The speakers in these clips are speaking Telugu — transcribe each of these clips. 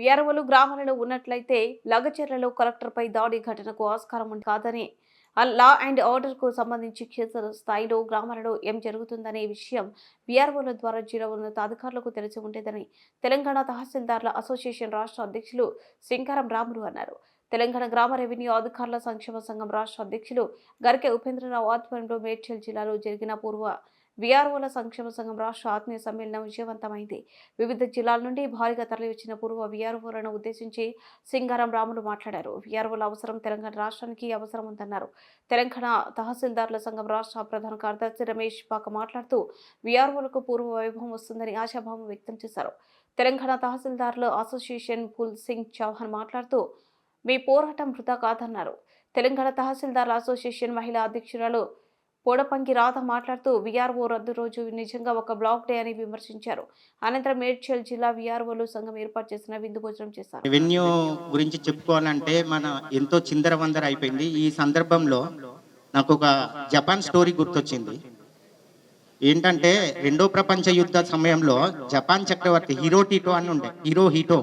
వీఆర్ఓలు గ్రామాలలో ఉన్నట్లయితే లగచెర్లలో కలెక్టర్పై దాడి ఘటనకు ఆస్కారం కాదని లా అండ్ ఆర్డర్కు సంబంధించి క్షేత్ర స్థాయిలో గ్రామాలలో ఏం జరుగుతుందనే విషయం వీఆర్ఓల ద్వారా జిల్లా ఉన్నత అధికారులకు తెలిసి ఉండేదని తెలంగాణ తహసీల్దార్ల అసోసియేషన్ రాష్ట్ర అధ్యక్షులు శ్రీంకారం రాములు అన్నారు. తెలంగాణ గ్రామ రెవెన్యూ అధికారుల సంక్షేమ సంఘం రాష్ట్ర అధ్యక్షులు గరికె ఉపేంద్రరావు ఆధ్వర్యంలో మేడ్చల్ జిల్లాలో జరిగిన పూర్వ వీఆర్ఓల సంక్షేమ సంఘం రాష్ట్ర ఆత్మీయ సమ్మేళనం విజయవంతమైంది. వివిధ జిల్లాల నుండి భారీగా తరలివచ్చిన పూర్వ వీఆర్ఓలను ఉద్దేశించి సింగారం రాములు మాట్లాడారు. వీఆర్ఓల అవసరం తెలంగాణ రాష్ట్రానికి అవసరం ఉందన్నారు. తెలంగాణ తహసీల్దార్ల సంఘం రాష్ట్ర ప్రధాన కార్యదర్శి రమేష్ పాక మాట్లాడుతూ వీఆర్ఓలకు పూర్వ వైభవం వస్తుందని ఆశాభావం వ్యక్తం చేశారు. తెలంగాణ తహసీల్దార్ల అసోసియేషన్ ఫుల్ సింగ్ చౌహాన్ మాట్లాడుతూ మీ పోరాటం వృధా కాదన్నారు. తెలంగాణ తహసీల్దార్ల అసోసియేషన్ మహిళా అధ్యక్షురాలు పూడపంకి రాధ మాట్లాడుతూ వీఆర్ఓ రద్దు రోజు నిజంగా ఒక బ్లాక్ డే అని విమర్శించారు. అనంతరం మేడ్చల్ జిల్లా వీఆర్ఓలు సంఘం ఏర్పాటు చేసిన విందు భోజనం చేశారు. రెవెన్యూ గురించి చెప్పుకోవాలంటే మన ఎంతో చిందరవందర అయిపోయింది. ఈ సందర్భంలో నాకు ఒక జపాన్ స్టోరీ గుర్తొచ్చింది. ఏంటంటే రెండో ప్రపంచ యుద్ధ సమయంలో జపాన్ చక్రవర్తి హీరో టీటో అని ఉండే హీరో హీటో.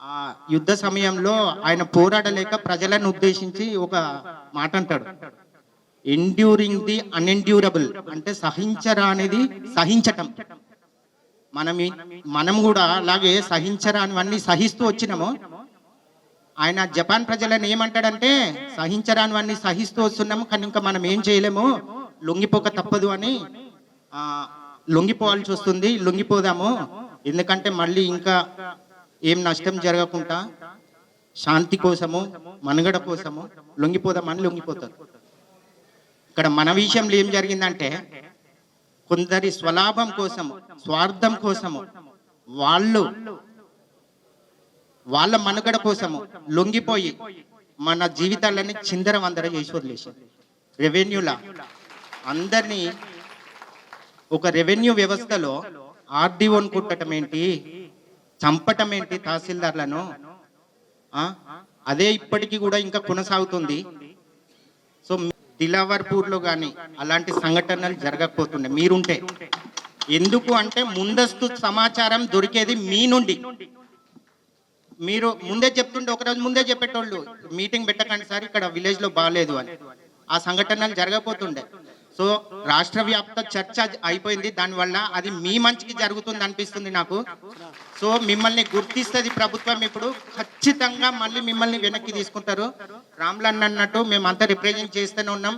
ఆ యుద్ధ సమయంలో ఆయన పోరాడలేక ప్రజలను ఉద్దేశించి ఒక మాట అంటాడు ఎండ్యూరింగ్ ది అన్ఎండ్యూరబుల్ అంటే సహించరానిది సహించటం. మనం మనం కూడా అలాగే సహించరానివన్నీ సహిస్తూ వచ్చినాము. ఆయన జపాన్ ప్రజలను ఏమంటాడంటే సహించరానివన్నీ సహిస్తూ వస్తున్నాము కానీ ఇంకా మనం ఏం చేయలేము. లొంగిపోక తప్పదు అని లొంగిపోవాల్సి వస్తుంది లొంగిపోదాము. ఎందుకంటే మళ్ళీ ఇంకా ఏం నష్టం జరగకుండా శాంతి కోసము మనుగడ కోసము లొంగిపోదామని లొంగిపోతారు. ఇక్కడ మన విషయంలో ఏం జరిగిందంటే కొందరి స్వలాభం కోసము స్వార్థం కోసము వాళ్ళు వాళ్ళ మనుగడ కోసము లొంగిపోయి మన జీవితాలని చిందరవందర చేసి వదిలేసి రెవెన్యూలా అందరినీ ఒక రెవెన్యూ వ్యవస్థలో ఆర్డీఓను కుట్టడం ఏంటి? చంపటం ఏంటి? తహసీల్దార్లను? అదే ఇప్పటికీ కూడా ఇంకా కొనసాగుతుంది. దిలావర్పూర్లో కానీ అలాంటి సంఘటనలు జరగకపోతుండే. మీరుంటే. ఎందుకు అంటే ముందస్తు సమాచారం దొరికేది మీ నుండి. మీరు ముందే చెప్తుంటే ఒకరోజు ముందే చెప్పేటోళ్ళు మీటింగ్ పెట్టకండి సార్ ఇక్కడ విలేజ్లో బాగాలేదు అని. ఆ సంఘటనలు జరగపోతుండే సో రాష్ట్ర వ్యాప్త చర్చ అయిపోయింది. దానివల్ల అది మీ మంచికి జరుగుతుంది అనిపిస్తుంది నాకు. సో మిమ్మల్ని గుర్తిస్తుంది ప్రభుత్వం ఇప్పుడు. ఖచ్చితంగా మళ్ళీ మిమ్మల్ని వెనక్కి తీసుకుంటారు. రామ్లన్ అన్నట్టు మేమంతా రిప్రజెంట్ చేస్తూనే ఉన్నాం.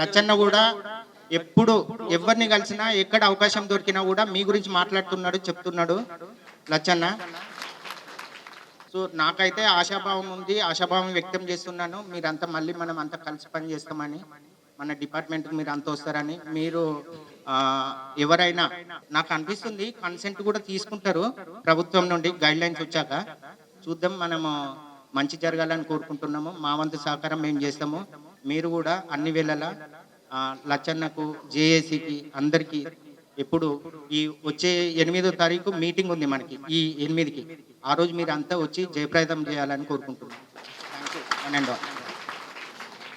లచ్చన్న కూడా ఎప్పుడు ఎవరిని కలిసినా ఎక్కడ అవకాశం దొరికినా కూడా మీ గురించి మాట్లాడుతున్నాడు చెప్తున్నాడు లచ్చన్న. సో నాకైతే ఆశాభావం ఉంది ఆశాభావం వ్యక్తం చేస్తున్నాను. మీరంతా మళ్ళీ మనం అంతా కలిసి పని చేస్తామని. మన డిపార్ట్మెంట్కి మీరు అంత వస్తారని మీరు ఎవరైనా నాకు అనిపిస్తుంది కన్సెంట్ కూడా తీసుకుంటారు ప్రభుత్వం నుండి గైడ్ లైన్స్ వచ్చాక. చూద్దాం మనము మంచి జరగాలని కోరుకుంటున్నాము. మా వంతు సహకారం మేము చేస్తాము. మీరు కూడా అన్ని వేళలా లచ్చన్నకు జేఏసీకి అందరికీ ఎప్పుడు ఈ వచ్చే ఎనిమిదో తారీఖు మీటింగ్ ఉంది మనకి ఈ ఎనిమిదికి. ఆ రోజు మీరు అంతా వచ్చి జయప్రదం చేయాలని కోరుకుంటున్నాం థ్యాంక్ యూ